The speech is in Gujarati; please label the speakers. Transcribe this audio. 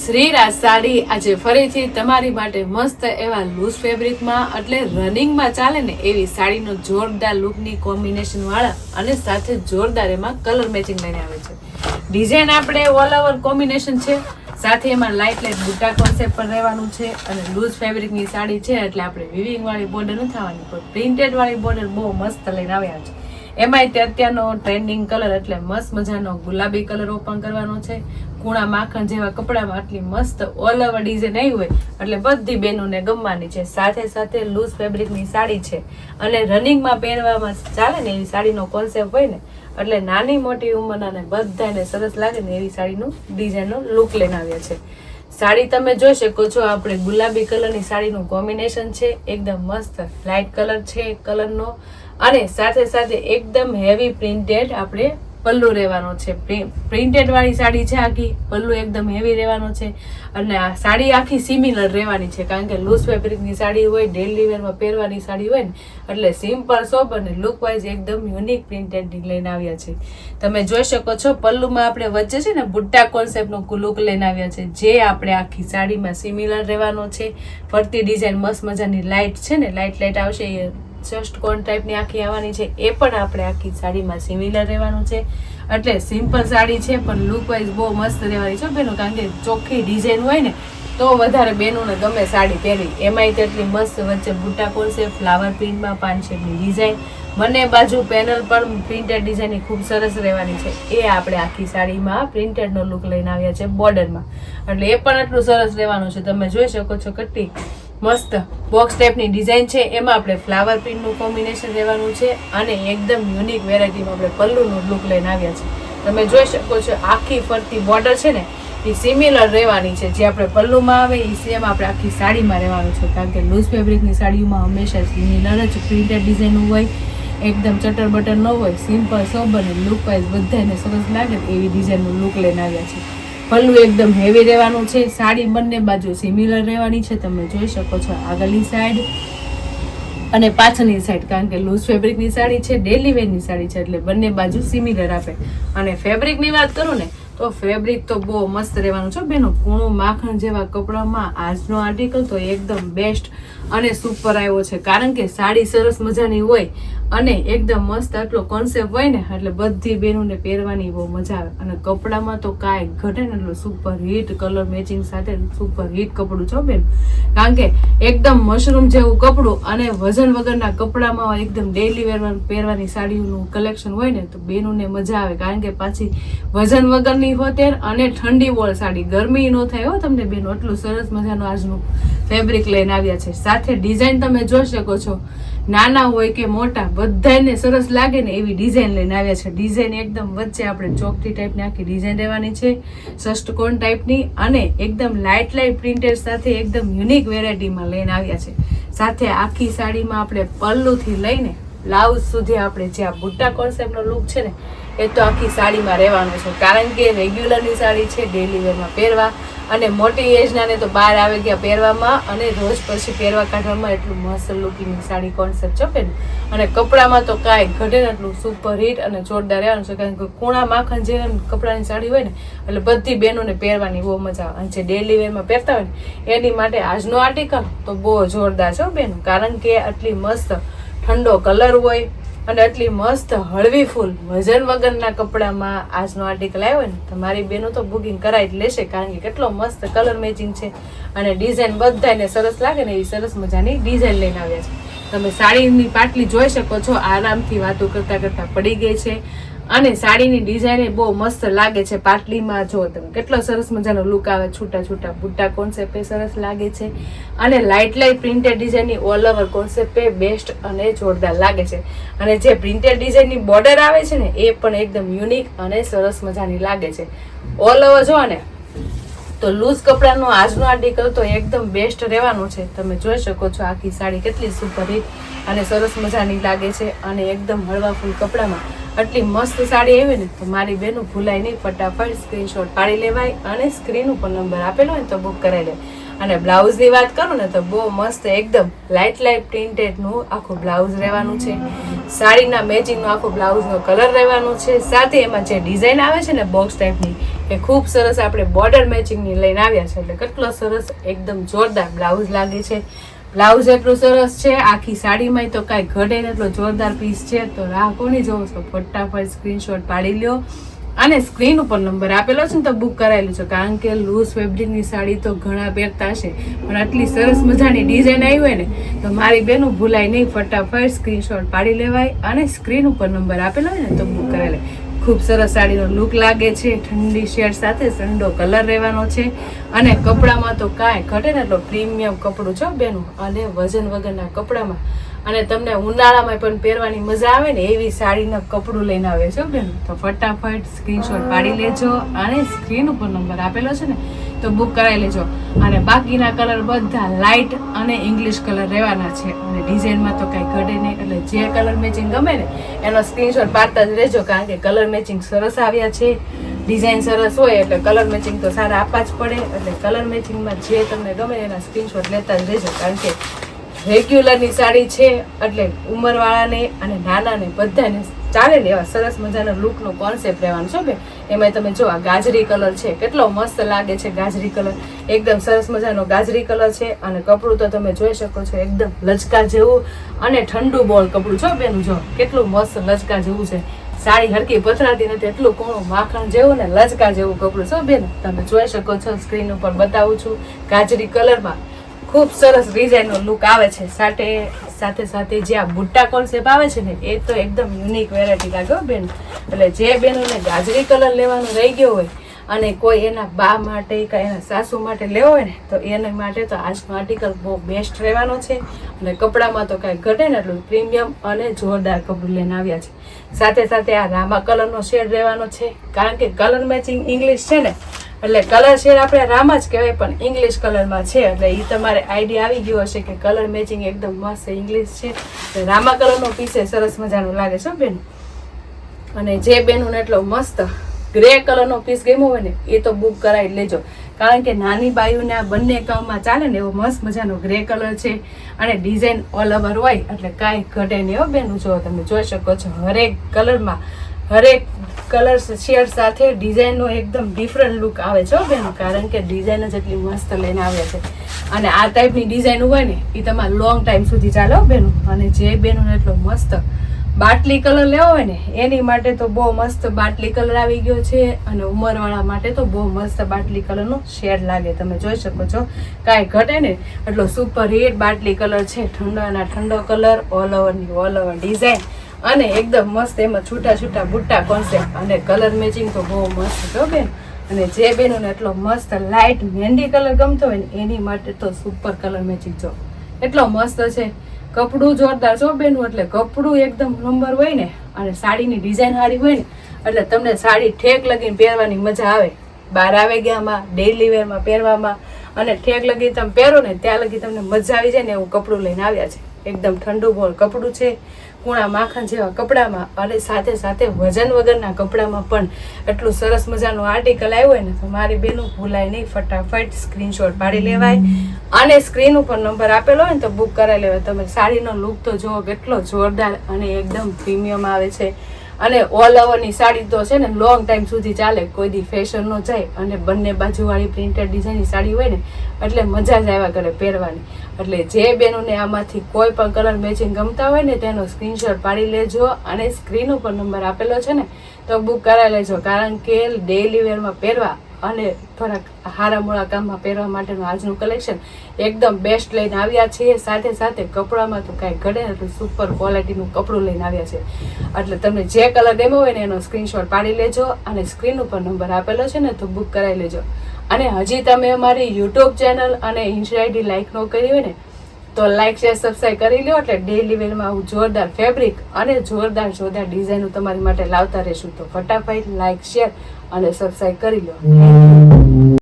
Speaker 1: શ્રીરાજ સાડી આજે ફરીથી તમારી માટે મસ્ત એવા લૂઝ ફેબ્રિકમાં એટલે રનિંગમાં ચાલે ને એવી સાડીનો જોરદાર લુકની કોમ્બિનેશન વાળા અને સાથે જોરદાર એમાં કલર મેચિંગ લઈને આવે છે. ડિઝાઇન આપણે ઓલ ઓવર કોમ્બિનેશન છે. સાથે એમાં લાઇટ લાઇટ બુટા કોન્સેપ્ટ પણ રહેવાનું છે અને લૂઝ ફેબ્રિકની સાડી છે, એટલે આપણે વિવિંગ વાળી બોર્ડર નથી થવાની, પણ પ્રિન્ટેડ વાળી બોર્ડર બહુ મસ્ત લઈને આવ્યા છે. એમાંય તે અત્યારનો ટ્રેન્ડિંગ કલર એટલે મસ્ત મજાનો ગુલાબી કલર ઓપન કરવાનો છે. કુણા માખણ જેવા કપડામાં આટલી મસ્ત ઓલ ઓવર ડિઝાઇન આવી હોય, એટલે બધી બહેનોને ગમવાની છે. સાથે સાથે લૂઝ ફેબ્રિકની સાડી છે. અને રનિંગમાં પહેરવામાં ચાલે ને એવી સાડીનો કોન્સેપ્ટ હોય ને, એટલે નાની મોટી ઉંમરના બધાને સરસ લાગે ને એવી સાડીનું ડિઝાઇનનો લુક લઈને આવ્યા છે. સાડી તમે જોઈ શકો છો, આપણે ગુલાબી કલરની સાડીનું કોમ્બિનેશન છે. એકદમ મસ્ત લાઇટ કલર છે કલરનો અને સાથે સાથે એકદમ હેવી પ્રિન્ટેડ આપણે પલ્લુ રહેવાનો છે. પ્રિન્ટેડ વાળી સાડી છે આખી. પલ્લુ એકદમ હેવી રહેવાનો છે. અને આ સાડી આખી સિમિલર રહેવાની છે. કારણ કે લૂઝ ફેબ્રિકની સાડી હોય ડેલી વેરમાં પહેરવાની સાડી હોય ને, એટલે સિમ્પલ સોપ અને લુક વાઇઝ એકદમ યુનિક પ્રિન્ટેડ લઈને આવ્યા છે. તમે જોઈ શકો છો, પલ્લુમાં આપણે વચ્ચે છે ને બુટ્ટા કોન્સેપ્ટનો લુક લઈને આવ્યા છે. જે આપણે આખી સાડીમાં સિમિલર રહેવાનો છે. ફરતી ડિઝાઇન મસ્ત મજાની લાઇટ છે ને લાઇટ લાઇટ આવશે, એ જસ્ટ કોન ટાઈપની આખી આવવાની છે, એ પણ આપણે આખી સાડીમાં સિમિલર રહેવાનું છે. એટલે સિમ્પલ સાડી છે, પણ લુક વાઇઝ બહુ મસ્ત રહેવાની છે બેનો. કારણ કે ચોખ્ખી ડિઝાઇન હોય ને, તો વધારે બેનોને ગમે સાડી પહેરી એમાંય તેટલી મસ્ત વચ્ચે બુટા છે ફ્લાવર પ્રિન્ટમાં પાન શેપની ડિઝાઇન બંને બાજુ પેનલ પણ પ્રિન્ટેડ ડિઝાઇનની ખૂબ સરસ રહેવાની છે. એ આપણે આખી સાડીમાં પ્રિન્ટેડનો લુક લઈને આવ્યા છે બોર્ડરમાં એટલે એ પણ એટલું સરસ રહેવાનું છે. તમે જોઈ શકો છો કેટલી મસ્ત બોક્સ ટાઈપની ડિઝાઇન છે. એમાં આપણે ફ્લાવર પ્રિન્ટનું કોમ્બિનેશન રહેવાનું છે અને એકદમ યુનિક વેરાયટીમાં આપણે પલ્લુનું લુક લઈને આવ્યા છે તમે જોઈ શકો છો આખી ફરતી બોર્ડર છે ને, એ સિમિલર રહેવાની છે. જે આપણે પલ્લુમાં આવે એ સેમ આપણે આખી સાડીમાં રહેવાનું છે. કારણ કે લૂઝ ફેબ્રિકની સાડીઓમાં હંમેશા સિમિલર જ પ્રિન્ટેડ ડિઝાઇન હોય, એકદમ ચટર બટર ન હોય સિમ્પલ સોબર લુક વાઇઝ બધાને સરસ લાગે એવી ડિઝાઇનનું લુક લઈને આવ્યા છે પલ્લુ એકદમ હેવી રહેવાનું છે. સાડી બંને બાજુ સિમિલર રહેવાની છે. તમે જોઈ શકો છો આગળની સાઈડ અને પાછળની સાઈડ કારણ કે લૂઝ ફેબ્રિકની સાડી છે ડેલી વેરની સાડી છે, એટલે બંને બાજુ સિમિલર આપે. અને ફેબ્રિકની વાત કરું ને, તો ફેબ્રિક તો બહુ મસ્ત રહેવાનું છે બેનો. કૂણું માખણ જેવા કપડામાં આજનો આર્ટિકલ તો એકદમ બેસ્ટ અને સુપર આવ્યો છે. કારણ કે સાડી સરસ મજાની હોય અને એકદમ મસ્ત આટલો કોન્સેપ્ટ હોય ને, એટલે બધી બહેનોને પહેરવાની બહુ મજા આવે. અને કપડામાં તો કાંઈ ઘટે ને એટલું સુપર હિટ કલર મેચિંગ સાથે સુપર હિટ કપડું, છો બેન? કારણ કે એકદમ મશરૂમ જેવું કપડું અને વજન વગરના કપડામાં એકદમ ડેલી વેરમાં પહેરવાની સાડીનું કલેક્શન હોય ને, તો બેનોને મજા આવે. કારણ કે પાછી વજન વગરની હોતેર અને ઠંડી વોળ સાડી. ગરમી ન થાય હો તમને બેનો એટલું સરસ મજાનું આજનું ફેબ્રિક લઈને આવ્યા છે. સાથે ડિઝાઇન તમે જોઈ શકો છો. નાના હોય કે મોટા બધાને સરસ લાગે ને એવી ડિઝાઇન લઈને આવ્યા છે. ડિઝાઇન એકદમ વચ્ચે આપણે ચોકટી ટાઈપની આખી ડિઝાઇન રહેવાની છે. ષષ્ટકોણ ટાઈપની અને એકદમ લાઇટ લાઇટ પ્રિન્ટેડ સાથે એકદમ યુનિક વેરાયટીમાં લઈને આવ્યા છે. સાથે આખી સાડીમાં આપણે પલ્લુથી લઈને બ્લાઉઝ સુધી આપણે જે આ બુટ્ટા કોન્સેપ્ટનો લુક છે ને એ તો આખી સાડીમાં રહેવાનું છે. કારણ કે રેગ્યુલરની સાડી છે ડેલી વેરમાં પહેરવા. અને મોટી એજનાને તો બહાર આવી ગયા પહેરવામાં અને રોજ પછી પહેરવા કાઢવામાં એટલું મસ્ત લુકિંગ સાડી કોન્સેપ્ટ છે બેન. અને કપડામાં તો કાંઈ ઘટે ને એટલું સુપર હિટ અને જોરદાર રહેવાનું છે. કારણ કે કૂણા માખણ જે કપડાની સાડી હોય ને, એટલે બધી બહેનોને પહેરવાની બહુ મજા આવે. અને જે ડેલી વેરમાં પહેરતા હોય ને, એની માટે આજનો આર્ટિકલ તો બહુ જોરદાર છે બેન. કારણ કે આટલી મસ્ત ઠંડો કલર હોય અને આટલી મસ્ત હળવી ફૂલ વજન વગરના કપડામાં આજનો આર્ટિકલ આવ્યો ને તમારી બેનો તો બુકિંગ કરાવી જ લેશે, કારણ કે કેટલો મસ્ત કલર મેચિંગ છે. અને ડિઝાઇન બધાને સરસ લાગે ને એવી સરસ મજાની ડિઝાઇન લઈને આવ્યા છે. તમે સાડીની પાટલી જોઈ શકો છો, આરામથી વાતો કરતાં કરતાં પડી ગઈ છે. અને સાડીની ડિઝાઇન બહુ મસ્ત લાગે છે પાટલીમાં, જો તમે કેટલો સરસ મજાનો લુક આવે, છૂટા છૂટા બુટ્ટા કોન્સેપ્ટ એ સરસ લાગે છે. અને લાઇટ લાઇટ પ્રિન્ટેડ ડિઝાઇનની ઓલ ઓવર કોન્સેપ્ટ એ બેસ્ટ અને જોરદાર લાગે છે. અને જે પ્રિન્ટેડ ડિઝાઇનની બોર્ડર આવે છે ને, એ પણ એકદમ યુનિક અને સરસ મજાની લાગે છે. ઓલ ઓવર જો ને તો લૂઝ કપડાનો આજનો આર્ટિકલ તો એકદમ બેસ્ટ રહેવાનું છે. તમે જોઈ શકો છો આખી સાડી કેટલી સુપર હિટ અને સરસ મજાની લાગે છે અને એકદમ હળવા ફૂલ કપડામાં. આટલી મસ્ત સાડી આવી ને, તો મારી બેનું ભૂલાય નહીં, ફટાફટ સ્ક્રીનશોટ પાડી લેવાય અને સ્ક્રીન ઉપર નંબર આપેલો હોય તો બુક કરાવી લેવાય અને બ્લાઉઝની વાત કરું ને, તો બહુ મસ્ત એકદમ લાઇટ લાઇટ પ્રિન્ટેડનું આખું બ્લાઉઝ રહેવાનું છે. સાડીના મેચિંગનો આખો બ્લાઉઝનો કલર રહેવાનો છે. સાથે એમાં જે ડિઝાઇન આવે છે ને બોક્સ ટાઈપની કે ખૂબ સરસ આપણે બોર્ડર મેચિંગની લઈને આવ્યા છે એટલે કેટલો સરસ, એકદમ જોરદાર બ્લાઉઝ લાગે છે. બ્લાઉઝ એટલું સરસ છે, આખી સાડીમાં તો કાંઈ ઘટે એટલો જોરદાર પીસ છે. તો રાહ કોની જોવો છો? ફટાફટ સ્ક્રીનશોટ પાડી લ્યો. અને સ્ક્રીન ઉપર નંબર આપેલો છે ને તો બુક કરાયેલું છે. કારણ કે લૂઝ ફેબ્રિકની સાડી તો ઘણા પહેરતા હશે. પણ આટલી સરસ મજાની ડિઝાઇન આવી હોય ને, તો મારી બેનું ભૂલાય નહીં. ફટાફટ સ્ક્રીનશોટ પાડી લેવાય અને સ્ક્રીન ઉપર નંબર આપેલો હોય ને તો બુક કરાવી લે. ખૂબ સરસ સાડીનો લુક લાગે છે. ઠંડી શેડ સાથે ઠંડો કલર રહેવાનો છે. અને કપડામાં તો કાંઈ ઘટે ને એટલો પ્રીમિયમ કપડું છો બેનું. અને વજન વગરના કપડામાં. અને તમને ઉનાળામાં પણ પહેરવાની મજા આવે ને એવી સાડીના કપડું લઈને આવે છો બેન. તો ફટાફટ સ્ક્રીનશોટ પાડી લેજો અને સ્ક્રીન ઉપર નંબર આપેલો છે ને, તો બુક કરાવી લેજો. અને બાકીના કલર બધા લાઇટ અને ઇંગ્લિશ કલર રહેવાના છે. ડિઝાઇનમાં તો કાંઈ ઘટે નહીં. એટલે જે કલર મેચિંગ ગમે ને, એનો સ્ક્રીનશોટ પાડતા જ રહેજો, કારણ કે કલર મેચિંગ સરસ આવ્યા છે. ડિઝાઇન સરસ હોય એટલે કલર મેચિંગ તો સારા આપવા જ પડે. એટલે કલર મેચિંગમાં જે તમને ગમે એના સ્ક્રીનશોટ લેતા જ રહેજો, કારણ કે રેગ્યુલરની સાડી છે. એટલે ઉંમરવાળાને અને નાનાને બધાને ચાલે ને એવા સરસ મજાનો લુકનો કોન્સેપ્ટ રહેવાનો છે બેન એમાં તમે જો આ ગાજરી કલર છે, કેટલો મસ્ત લાગે છે ગાજરી કલર એકદમ સરસ મજાનો ગાજરી કલર છે અને કપડું તો તમે જોઈ શકો છો એકદમ લચકા જેવું અને ઠંડુ બોલ કપડું છો બેનું જો. કેટલું મસ્ત લચકા જેવું છે. સાડી હરકી પથરાતી નથી, એટલું કોણું માખણ જેવું ને લચકા જેવું કપડું છો બેન. તમે જોઈ શકો છો સ્ક્રીન ઉપર બતાવું છું ગાજરી કલરમાં ખૂબ સરસ ડિઝાઇનનો લુક આવે છે. સાથે સાથે સાથે જે આ બુટ્ટા કોન્સેપ્ટ આવે છે ને, એ તો એકદમ યુનિક વેરાયટી લાગે બેન. એટલે જે બેનોને ગાજરી કલર લેવાનો રહી ગયો હોય અને કોઈ એના બા માટે કે એના સાસુ માટે લેવો હોય ને, તો એને માટે તો આજનો આર્ટિકલ બહુ બેસ્ટ રહેવાનો છે. અને કપડામાં તો કાંઈ ઘટે ને એટલું પ્રીમિયમ અને જોરદાર કપડું લઈને આવ્યા છે. સાથે સાથે આ રામા કલરનો શેડ રહેવાનો છે. કારણ કે કલર મેચિંગ ઇંગ્લિશ છે ને એટલે કલર શેડ આપણે રામ જ કહેવાય, પણ ઇંગ્લિશ કલરમાં છે. એટલે એ તમારે આઈડિયા આવી ગયો હશે કે કલર મેચિંગ એકદમ મસ્ત ઇંગ્લિશ છે. રામા કલરનો પીસે સરસ મજાનું લાગે છે બેન. અને જે બેનોને એટલો મસ્ત ગ્રે કલરનો પીસ ગમ્યો હોય ને, એ તો બુક કરાવી લેજો. કારણ કે નાની બાયુને આ બંને કામમાં ચાલે ને, એવો મસ્ત મજાનો ગ્રે કલર છે અને ડિઝાઇન ઓલ ઓવર હોય, એટલે કાંઈ ઘટે નહીં હો બેનું. જો તમે જોઈ શકો છો, હરેક કલરમાં હરેક કલર શેડ સાથે ડિઝાઇનનો એકદમ ડિફરન્ટ લુક આવે છે બેન. કારણ કે ડિઝાઇન જ એટલી મસ્ત લઈને આવે છે. અને આ ટાઈપની ડિઝાઇન હોય ને એ તમારે લોંગ ટાઈમ સુધી ચાલે બેનું. અને જે બેનોને એટલો મસ્ત બાટલી કલર લેવો હોય ને, એની માટે તો બહુ મસ્ત બાટલી કલર આવી ગયો છે. અને ઉંમરવાળા માટે તો બહુ મસ્ત બાટલી કલરનો શેડ લાગે. તમે જોઈ શકો છો. કાંઈ ઘટે ને, એટલો સુપર હિટ બાટલી કલર છે. ઠંડાના ઠંડો કલર ઓલ ઓવરની ઓલ ઓવર ડિઝાઇન અને એકદમ મસ્ત એમાં છૂટા છૂટા બુટ્ટા કોન્સેપ્ટ અને કલર મેચિંગ તો બહુ મસ્ત છો બેન. અને જે બેનોને એટલો મસ્ત લાઇટ મહેંદી કલર ગમતો હોય ને, એની માટે તો સુપર કલર મેચિંગ જો. એટલો મસ્ત છે. કપડું જોરદાર છો બેનું, એટલે કપડું એકદમ નંબર હોય ને, અને સાડીની ડિઝાઇન સારી હોય ને, એટલે તમને સાડી ઠેક લગીને પહેરવાની મજા આવે. બહાર આવે ગયામાં ડેઇલી વેરમાં પહેરવામાં, અને ઠેક લગી તમે પહેરો ને, ત્યાં લગી તમને મજા આવી જાય ને, એવું કપડું લઈને આવ્યા છે. એકદમ ઠંડુ બોલ કપડું છે. કૂણા માખણ જેવા કપડામાં અને સાથે સાથે વજન વગરના કપડામાં પણ એટલું સરસ મજાનું આર્ટિકલ આવ્યું હોય ને, તો મારી બેનું ભૂલાય નહીં. ફટાફટ સ્ક્રીનશોટ પાડી લેવાય. અને સ્ક્રીન ઉપર નંબર આપેલો હોય ને, તો બુક કરાવી લેવાય. તમે સાડીનો લુક તો જુઓ, કેટલો જોરદાર અને એકદમ પ્રીમિયમ આવે છે. અને ઓલ ઓવરની સાડી તો છે ને લોંગ ટાઈમ સુધી ચાલે, કોઈ દી ફેશન ન જાય અને બંને બાજુવાળી પ્રિન્ટેડ ડિઝાઇનની સાડી હોય ને, એટલે મજા જ આવ્યા કરે પહેરવાની. એટલે જે બેનોને આમાંથી કોઈ પણ કલર મેચિંગ ગમતા હોય ને, તેનો સ્ક્રીનશોટ પાડી લેજો અને સ્ક્રીન ઉપર નંબર આપેલો છે ને, તો બુક કરાવી લેજો. કારણ કે ડેઈલી વેરમાં પહેરવા અને થોડાક હારા મોળા કામમાં પહેરવા માટેનું આજનું કલેક્શન એકદમ બેસ્ટ લઈને આવ્યા છીએ. સાથે સાથે કપડામાં તો કાંઈ ઘડે ને સુપર ક્વોલિટીનું કપડું લઈને આવ્યા છે. એટલે તમને જે કલર ગમ્યો હોય ને એનો સ્ક્રીનશોટ પાડી લેજો અને સ્ક્રીન ઉપર નંબર આપેલો છે ને તો બુક કરાવી લેજો. અને હજી તમે અમારી યુટ્યુબ ચેનલ અને ઇન્સ્ટા આઈડી લાઈક ન કરી હોય ને, તો લાઇક શેર સબસ્ક્રાઈબ કરી લો એટલે ડેલી વેરમાં હું જોરદાર ફેબ્રિક અને જોરદાર જોરદાર ડિઝાઇનો તમારી માટે લાવતા રહેશું. તો ફટાફટ લાઇક શેર અને સબસ્ક્રાઈબ કરી લો.